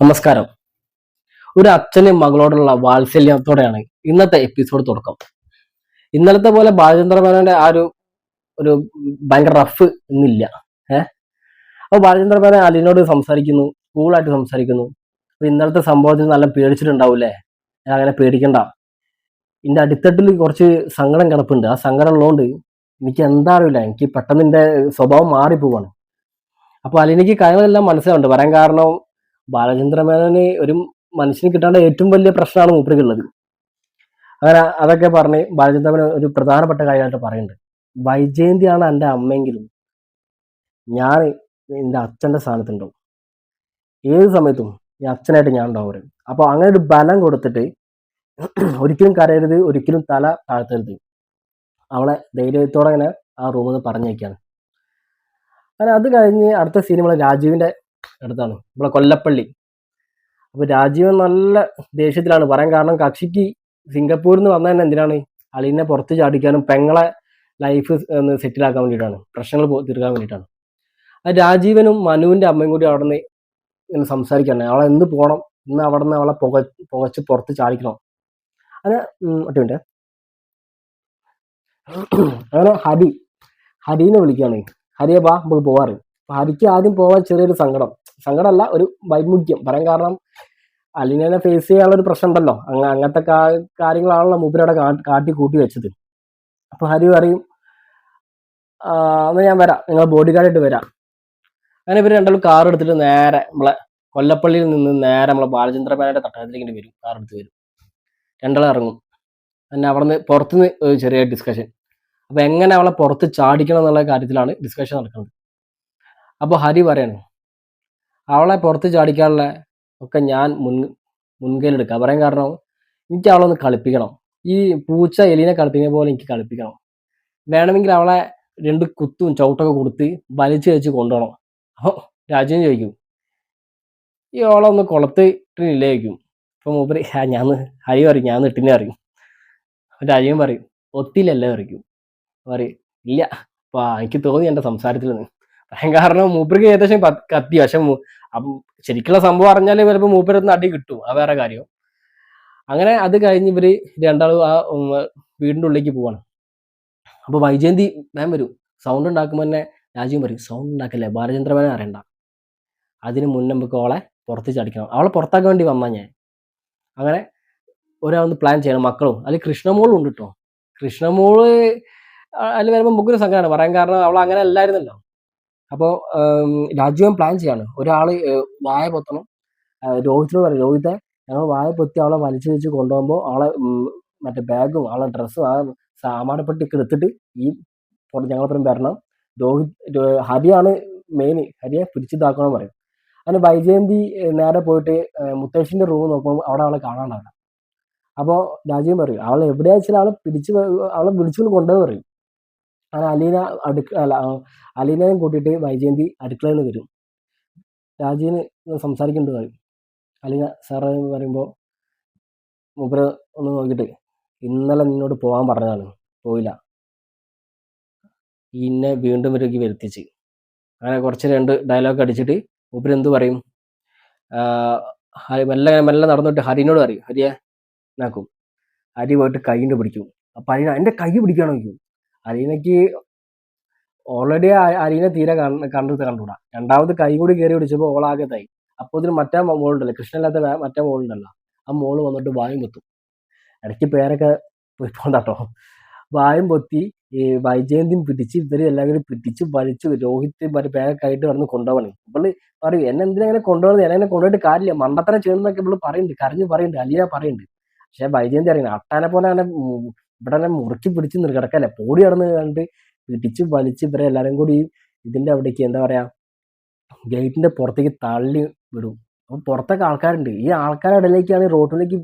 നമസ്കാരം. ഒരു അച്ഛനും മകളോടുള്ള വാത്സല്യത്തോടെയാണ് ഇന്നത്തെ എപ്പിസോഡ് തുടക്കം. ഇന്നലത്തെ പോലെ ബാലചന്ദ്ര മേനോന്റെ ആ ഒരു ഒരു ഭയങ്കര റഫ് ഇന്നില്ല. ഏഹ് അപ്പൊ ബാലചന്ദ്ര മേനോൻ അലിനോട് സംസാരിക്കുന്നു കൂളായിട്ട് സംസാരിക്കുന്നു. അപ്പൊ ഇന്നലത്തെ സംഭവത്തിൽ നല്ല പേടിച്ചിട്ടുണ്ടാവൂലേ ഞാൻ അങ്ങനെ പേടിക്കണ്ട. എന്റെ അടിത്തട്ടിൽ കുറച്ച് സങ്കടം കിടപ്പുണ്ട്. ആ സങ്കടം ഉള്ളതുകൊണ്ട് എനിക്ക് എന്താ അറിയില്ല. എനിക്ക് പെട്ടെന്ന് എന്റെ സ്വഭാവം മാറിപ്പോവാണ്. അപ്പൊ അലിനിക്ക് കാര്യങ്ങളെല്ലാം മനസ്സിലാവുന്നുണ്ട്. വരാൻ കാരണം ബാലചന്ദ്ര മേനോന് ഒരു മനുഷ്യന് കിട്ടേണ്ട ഏറ്റവും വലിയ പ്രശ്നമാണ് മൂപ്പരിക്കുള്ളത് അങ്ങനെ അതൊക്കെ പറഞ്ഞ് ബാലചന്ദ്ര മേനോൻ ഒരു പ്രധാനപ്പെട്ട കാര്യമായിട്ട് പറയുന്നുണ്ട്. വൈജയന്തിയാണ് എന്റെ അമ്മയെങ്കിലും ഞാൻ എന്റെ അച്ഛന്റെ സ്ഥാനത്തുണ്ടാവും. ഏത് സമയത്തും ഈ അച്ഛനായിട്ട് ഞാൻ ഉണ്ടാവും അപ്പോൾ അങ്ങനെ ഒരു ബലം കൊടുത്തിട്ട് ഒരിക്കലും കരയരുത് ഒരിക്കലും തല താഴ്ത്തരുത്. അവളെ ധൈര്യത്തോടെ അങ്ങനെ ആ റൂമിൽ നിന്ന് പറഞ്ഞേക്കാണ് അങ്ങനെ അത് കഴിഞ്ഞ് അടുത്ത സീൻ രാജീവിന്റെ അടുത്താണ്. നമ്മളെ കൊല്ലപ്പള്ളി. അപ്പൊ രാജീവൻ നല്ല ദേഷ്യത്തിലാണ്. പറയാൻ കാരണം കക്ഷിക്ക് സിംഗപ്പൂരിൽ നിന്ന് വന്ന തന്നെ എന്തിനാണ്? അളിനെ പുറത്ത് ചാടിക്കാനും പെങ്ങളെ ലൈഫ് സെറ്റിലാക്കാൻ വേണ്ടിയിട്ടാണ്. പ്രശ്നങ്ങൾ തീർക്കാൻ വേണ്ടിയിട്ടാണ്. ആ രാജീവനും മനുവിന്റെ അമ്മയും കൂടി അവിടെ നിന്ന് ഇങ്ങനെ സംസാരിക്കാണ്. അവളെ എന്ന് പോകണം ഇന്ന് അവിടെ നിന്ന് അവളെ പുക പുകച്ച് പുറത്ത് ചാടിക്കണം. അങ്ങനെ ഒറ്റ മിനിറ്റ് അങ്ങനെ ഹരി. ഹരിനെ വിളിക്കുകയാണ്. ഹരിയെ ബാ നമുക്ക് പോവാറ്. ഹരിക്ക് ആദ്യം പോവാൻ ചെറിയൊരു സങ്കടം. സങ്കടമല്ല ഒരു വൈമുഖ്യം. പറയാൻ കാരണം അലിനെ ഫേസ് ചെയ്യാനുള്ള ഒരു പ്രശ്നം ഉണ്ടല്ലോ അങ്ങ അങ്ങനത്തെ കാര്യങ്ങളാണല്ലോ മൂപ്പരവിടെ കാട്ടി കൂട്ടി വെച്ചത്. അപ്പൊ ഹരി പറയും "ആ, എന്നാ ഞാൻ വരാം. നിങ്ങൾ ബോഡി ഗാർഡായിട്ട് വരാം. അങ്ങനെ ഇവർ രണ്ടാളും കാർ എടുത്തിട്ട് നേരെ നമ്മളെ കൊല്ലപ്പള്ളിയിൽ നിന്ന് നേരെ നമ്മളെ ബാലചന്ദ്ര മേനയുടെ തട്ടകത്തിലേക്ക് വരും. കാർ എടുത്ത് വരും. രണ്ടാളും ഇറങ്ങും. പിന്നെ അവിടെ നിന്ന് പുറത്തുനിന്ന് ഒരു ചെറിയ ഡിസ്കഷൻ അപ്പൊ എങ്ങനെ അവളെ പുറത്ത് ചാടിക്കണം എന്നുള്ള കാര്യത്തിലാണ് ഡിസ്കഷൻ നടക്കുന്നത്. അപ്പൊ ഹരി പറയണം അവളെ പുറത്ത് ചാടിക്കാനുള്ള ഒക്കെ ഞാൻ മുൻ മുൻകൈയിലെടുക്കുക പറയാൻ കാരണം എനിക്ക് അവളെ ഒന്ന് കളിപ്പിക്കണം. ഈ പൂച്ച എലിനെ കളിപ്പിക്കുന്ന പോലെ എനിക്ക് കളിപ്പിക്കണം. വേണമെങ്കിൽ അവളെ രണ്ട് കുത്തും ചവിട്ടൊക്കെ കൊടുത്ത് വലിച്ചു വെച്ച് കൊണ്ടുപോകണം. അപ്പോൾ രാജ്യം ചോദിക്കും ഈ അവളെ ഒന്ന് കുളത്ത് ഇട്ടില്ലേ ചോദിക്കും. അപ്പൊ മൂപ്പര് ഞാൻ ഹരി പറയും ഞാൻ ഇട്ടിനെ അറിയും രാജ്യം പറയും ഒത്തിലല്ലേ പറയും. പറയും ഇല്ല. അപ്പൊ എനിക്ക് തോന്നി എന്റെ സംസാരത്തിൽ നിന്ന് കാരണം മൂപ്പർക്ക് ഏകദേശം കത്തി. പക്ഷെ ശരിക്കുള്ള സംഭവം അറിഞ്ഞാൽ ചിലപ്പോൾ മൂപ്പരൊന്ന് അടി കിട്ടും. ആ വേറെ കാര്യം. അങ്ങനെ അത് കഴിഞ്ഞ് ഇവർ രണ്ടാളും ആ വീടിന്റെ ഉള്ളിലേക്ക് പോവാണ്. അപ്പൊ വൈജയന്തി മാം വരും. സൗണ്ട് ഉണ്ടാക്കുമ്പോൾ തന്നെ രാജീവ് പറയും സൗണ്ട് ഉണ്ടാക്കല്ലേ? ബാലചന്ദ്രമേനെ അറിയണ്ട. അതിന് മുന്നേ നമുക്ക് അവളെ പുറത്ത് ചടിക്കണം. അവളെ പുറത്താക്കാൻ വേണ്ടി വന്നാ ഞാൻ. അങ്ങനെ ഒരാളൊന്ന് പ്ലാൻ ചെയ്യണം മക്കളും. അതിൽ കൃഷ്ണമോളും ഉണ്ട് കേട്ടോ കൃഷ്ണമോൾ അതിൽ വരുമ്പോൾ മുക്കൊരു സംഘമാണ് പറയാൻ കാരണം അവൾ അങ്ങനെ അല്ലായിരുന്നല്ലോ. അപ്പോൾ രാജീവൻ പ്ലാൻ ചെയ്യാണ്. ഏഹ്, വായ പൊത്തണം. രോഹിത്തിനോട് പറയും രോഹിത്തെ ഞങ്ങൾ വായ പൊത്തി അവളെ വലിച്ചു വെച്ച് കൊണ്ടുപോകുമ്പോൾ ഉം, മറ്റേ ബാഗും അവളെ ഡ്രസ്സും ആ സാമാനപ്പെട്ടിയൊക്കെ എടുത്തിട്ട് ഈ ഞങ്ങളൊപ്പം വരണം. രോഹിത് ഹരിയാണ് മെയിൻ ഹരിയെ പിടിച്ചിതാക്കണം പറയും. അങ്ങനെ വൈജയന്തി നേരെ പോയിട്ട് ഏഹ്, മുത്തശ്ശിന്റെ റൂം നോക്കുമ്പോൾ അവിടെ അവളെ കാണാണ്ടാവില്ല അപ്പോൾ രാജീവൻ പറയും അവൾ എവിടെയാ വെച്ചാൽ അവളെ പിടിച്ച് ആളെ വിളിച്ചുകൊണ്ട് കൊണ്ടുപോയി പറയും. അങ്ങനെ അലീന അടുക്ക അല്ല അലീനയും കൂട്ടിയിട്ട് വൈജയന്തി അടുക്കളയിൽ നിന്ന് വരും. രാജീവിന് സംസാരിക്കുന്നുണ്ട് പറയും അലീന സാറ് പറയുമ്പോൾ മൂപ്പര് ഒന്ന് നോക്കിയിട്ട് ഇന്നലെ നിന്നോട് പോകാൻ പറഞ്ഞതാണ്. പോയില്ല. ഇന്നെ വീണ്ടും ഇവരേക്ക് വരുത്തിച്ച്. അങ്ങനെ കുറച്ച് രണ്ട് ഡയലോഗ് അടിച്ചിട്ട് മൂപ്പര് എന്ത് പറയും? ഹരി മെല്ലെ മെല്ലെ നടന്നിട്ട് ഹരിനോട് പറയും. ഹരിയെ നാക്കും ഹരി പോയിട്ട് കൈയിന്റെ പിടിക്കും. അപ്പൊ അലീന എന്റെ കൈ പിടിക്കാണോ ചോദിക്കും അലീനക്ക് ഓൾറെഡി അരീന തീരെ കണ്ടു കണ്ടുകൂടാ രണ്ടാമത് കൈ കൂടി കയറി പിടിച്ചപ്പോൾ ഓളാകെ തായി അപ്പോൾ ഇതിന് മറ്റേ മോളുണ്ടല്ലോ കൃഷ്ണനില്ലാത്ത മറ്റേ മോളുണ്ടല്ലോ. ആ മോൾ വന്നിട്ട് വായും പൊത്തും. ഇടയ്ക്ക് പേരൊക്കെ പോയിപ്പോണ്ടാട്ടോ വായും പൊത്തി ഈ വൈജയന്തിയും പിടിച്ച് ഇവർ എല്ലാം കൂടി പിടിച്ച് വലിച്ച് രോഹിത് മറ്റേ പേരൊക്കെ ആയിട്ട് വന്ന് കൊണ്ടുപോകണം ഇവൾ പറയും എന്നെ എന്തിനെ കൊണ്ടുപോകുന്നത്? എന്നെ കൊണ്ടുപോയിട്ട് കാര്യമില്ല. മണ്ടത്തരം ചെയ്യുന്നൊക്കെ ഇവൾ പറയുന്നുണ്ട് കരഞ്ഞ് പറയുന്നുണ്ട് അലിയ പറയുന്നുണ്ട്. പക്ഷെ വൈജയന്തി അറിയണം അട്ടാനെ പോലെ അങ്ങനെ ഇവിടെ എല്ലാം മുറുക്കി പിടിച്ച് കിടക്കല്ലേ പോടി കടന്ന് കണ്ട് പിടിച്ച് വലിച്ച് ഇവരെ എല്ലാരും കൂടി ഇതിന്റെ അവിടേക്ക് എന്താ പറയാ ഗേറ്റിന്റെ പുറത്തേക്ക് തള്ളി വിടും. അപ്പൊ പുറത്തൊക്കെ ആൾക്കാരുണ്ട്. ഈ ആൾക്കാരുടെ ഇടയിലേക്കാണ് റോഡിലേക്ക്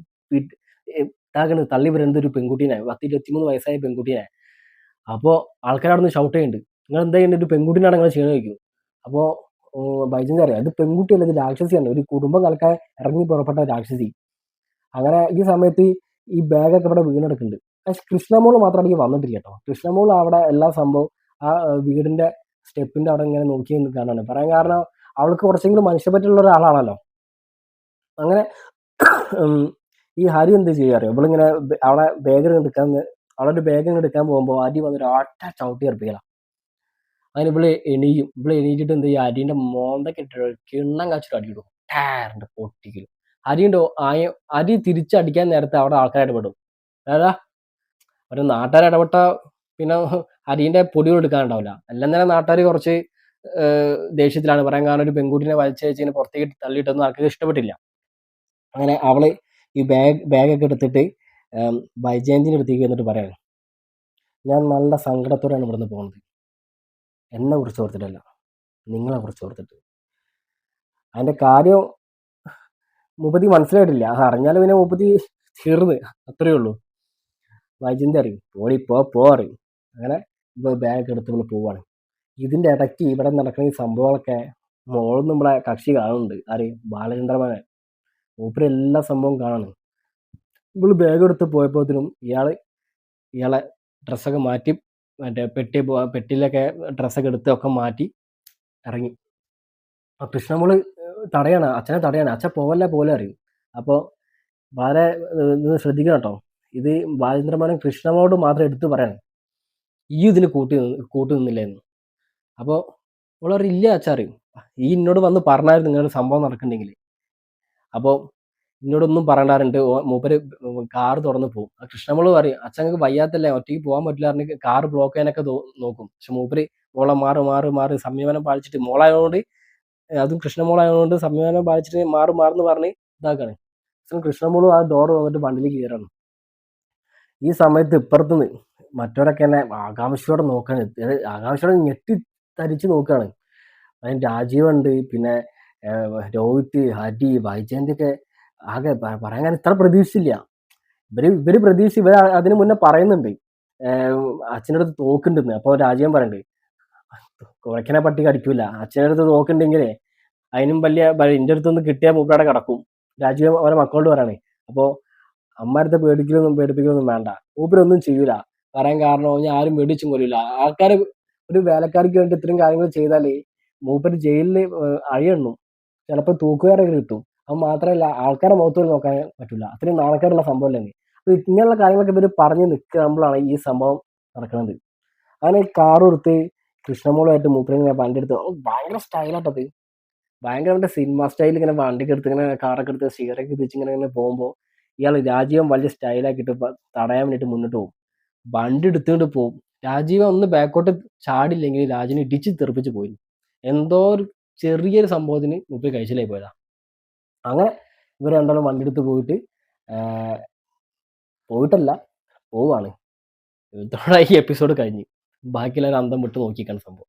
ഇതാക്കുന്നത് തള്ളി വരുന്നത് ഒരു പെൺകുട്ടീനെ പത്ത് ഇരുപത്തിമൂന്ന് വയസ്സായ പെൺകുട്ടീനെ. അപ്പോ ആൾക്കാർ അവിടെ നിന്ന് ഷൗട്ട് ചെയ്യുന്നുണ്ട്. നിങ്ങൾ എന്താ ചെയ്യുന്നത് ഒരു പെൺകുട്ടീനാണ് നിങ്ങൾ ചെയ്യണമെന്ന് ചോദിക്കും അപ്പോ ബൈജന്തി അറിയാം അത് പെൺകുട്ടിയല്ല ഇത് രാക്ഷസിയാണ്. ഒരു കുടുംബം കലക്കാൻ ഇറങ്ങി പുറപ്പെട്ട രാക്ഷസി. അങ്ങനെ ഈ സമയത്ത് ഈ ബാഗൊക്കെ ഇവിടെ വീണെടുക്കുന്നുണ്ട്. പക്ഷെ കൃഷ്ണമോൾ മാത്രമാണ് എനിക്ക് വന്നിട്ടില്ല കേട്ടോ. കൃഷ്ണമോൾ അവിടെ എല്ലാ സംഭവം ആ വീടിന്റെ സ്റ്റെപ്പിന്റെ അവിടെ ഇങ്ങനെ നോക്കി നിൽക്കാനാണ് പറയാൻ കാരണം അവൾക്ക് കുറച്ചെങ്കിലും മനുഷ്യപ്പറ്റുള്ള ഒരാളാണല്ലോ. അങ്ങനെ ഈ ഹരി എന്ത് ചെയ്യാ അറിയോ? ഇവളിങ്ങനെ അവളെ ബാഗ് എടുക്കാൻ അവളെ ഒരു ബാഗ് എടുക്കാൻ പോകുമ്പോൾ അരി വന്നൊരു ആട്ട ചവിട്ടി ഇറപ്പിക്കല അങ്ങനെ ഇവൾ എണീയും. ഇവൾ എണീറ്റിട്ട് എന്ത് ചെയ്യും അരിന്റെ മോന്തൊക്കെ ഇട്ടിട്ട് കിണ്ണം കാച്ചിട്ട് അടിയിടും ടാറിന്റെ പൊട്ടിക്കലും. അരിയുണ്ടോ ആയ അരി തിരിച്ചടിക്കാൻ നേരത്തെ അവിടെ ആൾക്കാരായിട്ട് പെടും. അതാ ഒരു നാട്ടുകാർ ഇടപെട്ട പിന്നെ അരിന്റെ പൊടി എടുക്കാനുണ്ടാവില്ല എല്ലാം തന്നെ നാട്ടുകാർ കുറച്ച് ദേഷ്യത്തിലാണ്. പറയാൻ കാരണം ഒരു പെൺകുട്ടിനെ വലിച്ചയച്ചിങ്ങനെ പുറത്തേക്ക് തള്ളിയിട്ടൊന്നും ആർക്കും ഇഷ്ടപ്പെട്ടില്ല. അങ്ങനെ അവൾ ഈ ബാഗ് ബാഗൊക്കെ എടുത്തിട്ട് വൈജയന്തിന്റെ അടുത്തേക്ക് വന്നിട്ട് പറയാണ് ഞാൻ നല്ല സങ്കടത്തോടെയാണ് ഇവിടുന്ന് പോകുന്നത്. എന്നെ കുറിച്ച് ഓർത്തിട്ടല്ല. നിങ്ങളെ കുറിച്ച് ഓർത്തിട്ട്. അതിന്റെ കാര്യം മുപ്പത്തി മനസ്സിലായിട്ടില്ല. അത് അറിഞ്ഞാൽ പിന്നെ മുപ്പത്തി തീർന്ന്. അത്രയേ ഉള്ളൂ. വൈജയന്തി അറിയും. പോടി പോ അറിയും. അങ്ങനെ ഇപ്പോൾ ബാഗ് എടുത്ത് നമ്മൾ പോവാണ്. ഇതിന്റെ ഇടയ്ക്ക് ഇവിടെ നടക്കുന്ന ഈ സംഭവങ്ങളൊക്കെ മോളും നമ്മളെ കക്ഷി കാണുന്നുണ്ട്. ആര്? ബാലചന്ദ്രമനെ മൂപ്പര് എല്ലാ സംഭവം കാണാണ്. ഇവൾ ബാഗ് എടുത്ത് പോയപ്പോഴത്തേനും ഇയാൾ ഇയാളെ ഡ്രസ്സൊക്കെ മാറ്റി മറ്റേ പെട്ടി പെട്ടിയിലൊക്കെ ഡ്രസ്സൊക്കെ എടുത്ത് ഒക്കെ മാറ്റി ഇറങ്ങി. അപ്പൊ കൃഷ്ണമോൾ തടയാണ്. അച്ഛനെ തടയാണ്. അച്ഛൻ പോവല്ല പോലെ അറിയും. അപ്പോൾ വളരെ ശ്രദ്ധിക്കണം കേട്ടോ. ഇത് ബാലചന്ദ്രമേനോൻ കൃഷ്ണനോട് മാത്രം എടുത്തു പറയണം ഈ ഇതിന് കൂട്ടി കൂട്ടി നിന്നില്ലായിരുന്നു അപ്പോൾ ഉള്ളവർ ഇല്ല അച്ചാറിയും ഈ എന്നോട് വന്ന് പറഞ്ഞായിരുന്നു നിങ്ങളുടെ സംഭവം നടക്കണ്ടെങ്കിൽ അപ്പോൾ എന്നോടൊന്നും പറയണ്ടാറുണ്ട്. മൂപ്പര് കാർ തുറന്ന് പോകും ആ കൃഷ്ണമോൾ പറയും അച്ഛങ്ങൾക്ക് വയ്യാത്തല്ലേ? ഒറ്റയ്ക്ക് പോകാൻ പറ്റില്ല പറഞ്ഞ് കാറ് ബ്ലോക്ക് ചെയ്യാനൊക്കെ നോക്കും. പക്ഷെ മൂപ്പര് മോളെ മാറി മാറി മാറി സംയമനം പാലിച്ചിട്ട് മോളായതുകൊണ്ട് അതും കൃഷ്ണമോളായതുകൊണ്ട് സംയമനം പാലിച്ചിട്ട് മാറി മാറുന്ന് പറഞ്ഞ് ഇതാക്കാണ്. കൃഷ്ണമോളും ആ ഡോർ വന്നിട്ട് വണ്ടിയിൽ കയറാണ് ഈ സമയത്ത് ഇപ്പുറത്തുനിന്ന് മറ്റവരൊക്കെ എന്നെ ആകാംക്ഷയോടെ നോക്കാണ് ആകാംക്ഷയോടെ ഞെട്ടി തരിച്ച് നോക്കുകയാണ് അതിന് രാജീവുണ്ട് പിന്നെ രോഹിത് ഹരി വൈജയന്തിയൊക്കെ ആകെ പറയാൻ കാരണം ഇത്ര പ്രതീക്ഷിച്ചില്ല. ഇവർ ഇവർ പ്രതീക്ഷ ഇവർ അതിന് മുന്നേ പറയുന്നുണ്ട്. അച്ഛന്റെ അടുത്ത് തോക്കുണ്ടെന്ന്. അപ്പോൾ രാജീവൻ പറയുന്നുണ്ട് കുറയ്ക്കനെ പട്ടി കടിക്കൂല അച്ഛന്റെ അടുത്ത് തോക്കുണ്ടെങ്കിലേ അതിനും വലിയ എന്റെ അടുത്തൊന്ന് കിട്ടിയാൽ മൂപ്പരവിടെ കിടക്കും. രാജീവൻ അവരെ മക്കളോട് പറയണേ. അപ്പോൾ അമ്മാരത്തെ പേടിക്കലൊന്നും പേടിപ്പിക്കലൊന്നും വേണ്ട. മൂപ്പരൊന്നും ചെയ്യൂല. പറയാൻ കാരണം ഞാൻ ആരും പേടിച്ചും കൊല്ലില്ല ആൾക്കാർ ഒരു വേലക്കാർക്ക് വേണ്ടി ഇത്രയും കാര്യങ്ങൾ ചെയ്താലേ മൂപ്പര് ജയിലിൽ അഴിയണ്ണു. ചിലപ്പോൾ തൂക്കുകാരൊക്കെ കിട്ടും. അത് മാത്രമല്ല ആൾക്കാരെ മുഖത്ത് നോക്കാൻ പറ്റില്ല അത്രയും നാണക്കേടുള്ള സംഭവം അല്ലെങ്കിൽ അപ്പൊ ഇങ്ങനെയുള്ള കാര്യങ്ങളൊക്കെ ഇവർ പറഞ്ഞു നിൽക്കുമ്പോഴാണ് ഈ സംഭവം നടക്കുന്നത് അങ്ങനെ കാർ കൃഷ്ണമോളുമായിട്ട് കൃഷ്ണമോളുമായിട്ട് മൂപ്പരിങ്ങനെ വണ്ടി എടുത്ത് ഭയങ്കര സ്റ്റൈലാട്ടത് ഭയങ്കര സിനിമ സ്റ്റൈൽ ഇങ്ങനെ വണ്ടിക്ക് എടുത്ത് ഇങ്ങനെ കാറൊക്കെ എടുത്ത് സിഗരൊക്കെ തിരിച്ച് ഇങ്ങനെ ഇങ്ങനെ പോകുമ്പോൾ ഇയാൾ രാജീവൻ വലിയ സ്റ്റൈലാക്കിയിട്ട് തടയാൻ വേണ്ടിയിട്ട് മുന്നോട്ട് പോകും വണ്ടി എടുത്തുകൊണ്ട് പോകും രാജീവൻ ഒന്ന് ബാക്കോട്ട് ചാടില്ലെങ്കിൽ രാജിനെ ഇടിച്ച് തെറിപ്പിച്ച് പോയി എന്തോ ഒരു ചെറിയൊരു സംഭവത്തിന് മുപ്പി കഴിച്ചിലായി പോയതാ. അങ്ങനെ ഇവർ രണ്ടാളും വണ്ടി എടുത്ത് പോയിട്ട് പോയിട്ടല്ല പോവാണ്. ഇതോടെ ഈ എപ്പിസോഡ് കഴിഞ്ഞ്. ബാക്കിയുള്ളവർ അന്തം വിട്ട് നോക്കിക്കാണ് സംഭവം.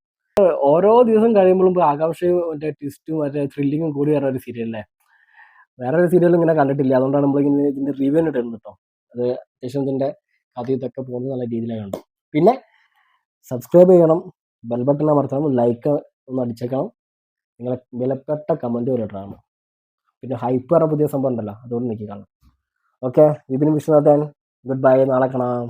ഓരോ ദിവസം കഴിയുമ്പോഴും ആകാംക്ഷയും മറ്റേ ട്വിസ്റ്റും മറ്റേ ത്രില്ലിങ്ങും കൂടി വരുന്ന ഒരു സീരിയലല്ലേ വേറെ ഒരു സീരിയലും ഇങ്ങനെ കണ്ടിട്ടില്ല. അതുകൊണ്ടാണ് നമ്മളിങ്ങനെ ഇതിന്റെ റിവ്യൂ ഇടുന്നത് കേട്ടോ അത് അത്യാവശ്യം ഇതിന്റെ കഥയത്തൊക്കെ പോകുന്നത് നല്ല രീതിയിലാണ് കണ്ടു. പിന്നെ സബ്സ്ക്രൈബ് ചെയ്യണം. Bell button അമർത്തണം. ലൈക്ക് ഒന്ന് അടിച്ചേക്കണം. നിങ്ങളെ വിലപ്പെട്ട കമന്റ് വരട്ടാണ് പിന്നെ ഹൈപ്പ് പറഞ്ഞ പുതിയ സംഭവം ഉണ്ടല്ലോ. അതുകൊണ്ട് നിൽക്കി കാണാം okay Vipin Viswanathan good bye നാളെ കാണാം.